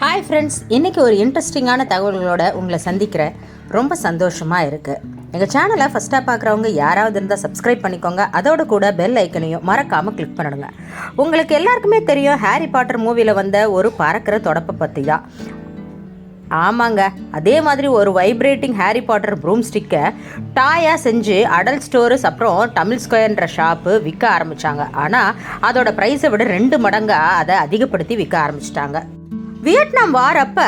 Hi friends இன்றைக்கி ஒரு இன்ட்ரெஸ்டிங்கான தகவல்களோட உங்களை சந்திக்கிற ரொம்ப சந்தோஷமாக இருக்குது எங்கள் சேனலை ஃபஸ்ட்டாக பார்க்குறவங்க யாராவது இருந்தால் சப்ஸ்கிரைப் பண்ணிக்கோங்க. அதோட கூட பெல் ஐக்கனையும் மறக்காமல் கிளிக் பண்ணிடுங்க உங்களுக்கு எல்லாருக்குமே தெரியும் ஹாரி பாட்டர் மூவியில் வந்த ஒரு பறக்கிற தொடப்பை பற்றி தான் ஆமாங்க. அதே மாதிரி ஒரு வைப்ரேட்டிங் ஹாரி பாட்டர் ப்ரூம் ஸ்டிக்கை டாயாக செஞ்சு அடல்ட் ஸ்டோர்ஸ் அப்புறம் தமிழ் ஸ்கொயர்ன்ற ஷாப்பு விற்க ஆரம்பித்தாங்க ஆனால் அதோட ப்ரைஸை விட ரெண்டு மடங்காக அதை அதிகப்படுத்தி விற்க ஆரம்பிச்சிட்டாங்க. வியட்நாம் வார் அப்ப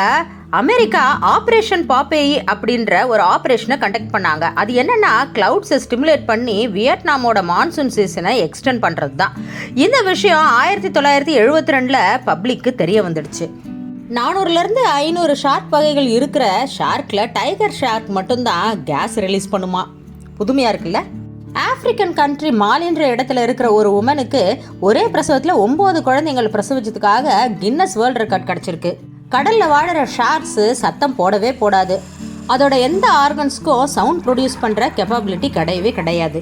அமெரிக்கா ஆப்ரேஷன் பாப்பேயி அப்படின்ற ஒரு ஆப்ரேஷனை கண்டக்ட் பண்ணாங்க. அது என்னன்னா கிளவுட்ஸை ஸ்டிமுலேட் பண்ணி வியட்நாமோட மான்சூன் சீசனை எக்ஸ்டெண்ட் பண்ணுறது தான் இந்த விஷயம் ஆயிரத்தி தொள்ளாயிரத்தி எழுபத்தி ரெண்டில் பப்ளிக்கு தெரிய வந்துடுச்சு. நானூறுலேருந்து ஐநூறு ஷார்க் வகைகள் இருக்கிற ஷார்க்கில் டைகர் ஷார்க் மட்டும்தான் கேஸ் ரிலீஸ் பண்ணுமா? புதுமையாக இருக்குல்ல? ஆப்பிரிக்கன் கண்ட்ரி மாலின்ற இடத்துல இருக்கிற ஒரு உமனுக்கு ஒரே பிரசவத்தில் ஒம்பது குழந்தைங்கள் பிரசவிச்சதுக்காக கின்னஸ் வேர்ல்ட் ரெக்கார்ட் கிடச்சிருக்கு. கடலில் வாழுற ஷார்க்ஸு சத்தம் போடவே போடாது. அதோட எந்த ஆர்கன்ஸ்க்கும் சவுண்ட் ப்ரொடியூஸ் பண்ணுற கெப்பாபிலிட்டி கிடையவே கிடையாது.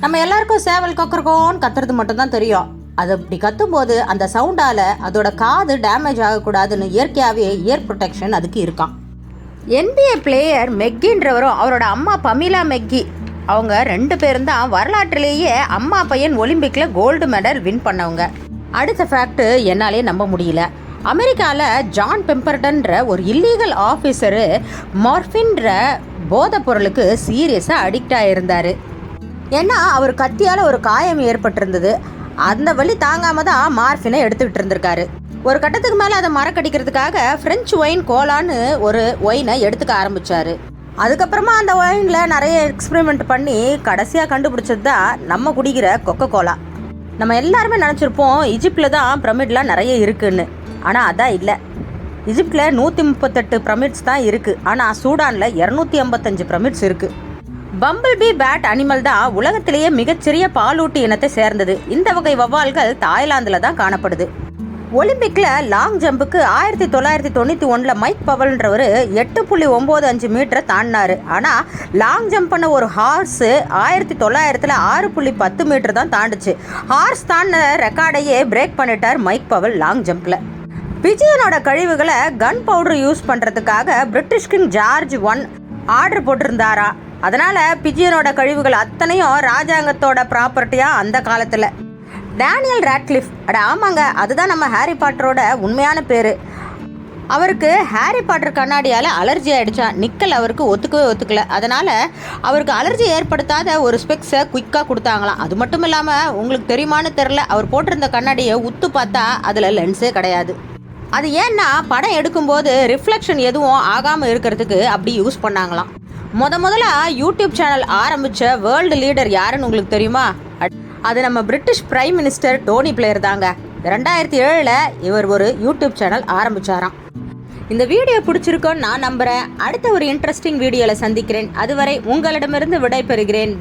நம்ம எல்லாருக்கும் சேவல் கொக்கரக்கோன்னு கத்துறது மட்டும்தான் தெரியும். அது அப்படி கத்தும்போது அந்த சவுண்டால் அதோட காது டேமேஜ் ஆகக்கூடாதுன்னு இயற்கையாகவே இயர் ப்ரொடெக்ஷன் அதுக்கு இருக்கான் என்பிஏ பிளேயர் மெக்கின்றவரும் அவரோட அம்மா பமிலா மெக்கி அவங்க ரெண்டு பேரும் தான் வரலாற்றிலேயே அம்மா பையன் ஒலிம்பிக்கில் கோல்டு மெடல் வின் பண்ணவங்க. அடுத்த ஃபேக்ட்டு என்னாலே நம்ப முடியல. அமெரிக்காவில் ஜான் பெம்பர்டன்ற ஒரு இல்லீகல் ஆஃபீஸரு மார்ஃபின்ற போதைப் பொருளுக்கு சீரியஸாக அடிக்ட் ஆகியிருந்தார் ஏன்னா அவர் கத்தியால் ஒரு காயம் ஏற்பட்டிருந்தது. அந்த வழி தாங்காம தான் மார்ஃபினை எடுத்துக்கிட்டு இருந்திருக்காரு. ஒரு கட்டத்துக்கு மேலே அதை மறக்கடிக்கிறதுக்காக ஃப்ரெஞ்சு ஒயின் கோலான்னு ஒரு ஒயினை எடுத்துக்க ஆரம்பித்தார் அதுக்கப்புறமா அந்த ஒயினில் நிறைய எக்ஸ்பெரிமெண்ட் பண்ணி கடைசியாக கண்டுபிடிச்சது தான் நம்ம குடிக்கிற கொக்கோ கோலா நம்ம எல்லாருமே நினச்சிருப்போம் இஜிப்டில் தான் பிரமிட்லாம் நிறைய இருக்குன்னு. ஆனால் அதான் இல்லை. இஜிப்டில் நூற்றி முப்பத்தெட்டு பிரமிட்ஸ் தான் இருக்குது ஆனால் சூடானில் இரநூத்தி ஐம்பத்தஞ்சு பிரமிட்ஸ் இருக்குது பம்பிள் பி பேட் அனிமல் தான் உலகத்திலேயே மிகச்சிறிய பாலூட்டி இனத்தை சேர்ந்தது. இந்த வகை வவ்வால்கள் தாய்லாந்தில் தான் காணப்படுது. ஒலிம்பிக்கில் லாங் ஜம்புக்கு ஆயிரத்தி தொள்ளாயிரத்தி தொண்ணூற்றி ஒன்றில் மைக் பவல்ன்றவர் எட்டு புள்ளி ஒம்பது அஞ்சு மீட்டரை தாண்டினார். ஆனால் லாங் ஜம்ப் பண்ண ஒரு ஹார்ஸு ஆயிரத்தி தொள்ளாயிரத்தில் ஆறு புள்ளி பத்து மீட்டர் தான் தாண்டுச்சு. ஹார்ஸ் தாண்டின ரெக்கார்டையே பிரேக் பண்ணிட்டார் மைக் பவல் லாங் ஜம்பில். விஜயனோட கழிவுகளை கன் பவுடர் யூஸ் பண்ணுறதுக்காக British king George one order போட்டிருந்தாரா. அதனால் பிஜியனோட கழிவுகள் அத்தனையும் ராஜாங்கத்தோட ப்ராப்பர்ட்டியாக அந்த காலத்தில். டேனியல் ரேட்லிஃப் அட ஆமாங்க. அதுதான் நம்ம ஹாரி பாட்டரோட உண்மையான பேர். அவருக்கு ஹாரி பாட்டர் கண்ணாடியால் அலர்ஜி ஆகிடுச்சா நிக்கல் அவருக்கு ஒத்துக்கவே ஒத்துக்கல. அதனால் அவருக்கு அலர்ஜி ஏற்படுத்தாத ஒரு ஸ்பெக்ஸை குயிக்காக கொடுத்தாங்களாம். அது மட்டும் இல்லாமல் உங்களுக்கு தெரியுமான்னு தெரில அவர் போட்டிருந்த கண்ணாடியை உத்து பார்த்தா அதில் லென்ஸே கிடையாது. அது ஏன்னா படம் எடுக்கும்போது ரிஃப்ளெக்ஷன் எதுவும் ஆகாமல் இருக்கிறதுக்கு அப்படி யூஸ் பண்ணாங்களாம். முத முதல்ல யூடியூப் சேனல் ஆரம்பித்த வேர்ல்டு லீடர் யாருன்னு உங்களுக்கு தெரியுமா? அட்- அது நம்ம British prime minister Tony Blair தாங்க. ரெண்டாயிரத்தி ஏழில் இவர் ஒரு யூடியூப் சேனல் ஆரம்பிச்சாராம். இந்த வீடியோ பிடிச்சிருக்கோன்னு நான் நம்புகிறேன் அடுத்த ஒரு இன்ட்ரெஸ்டிங் வீடியோவில் சந்திக்கிறேன். அதுவரை உங்களிடமிருந்து விடை பெறுகிறேன்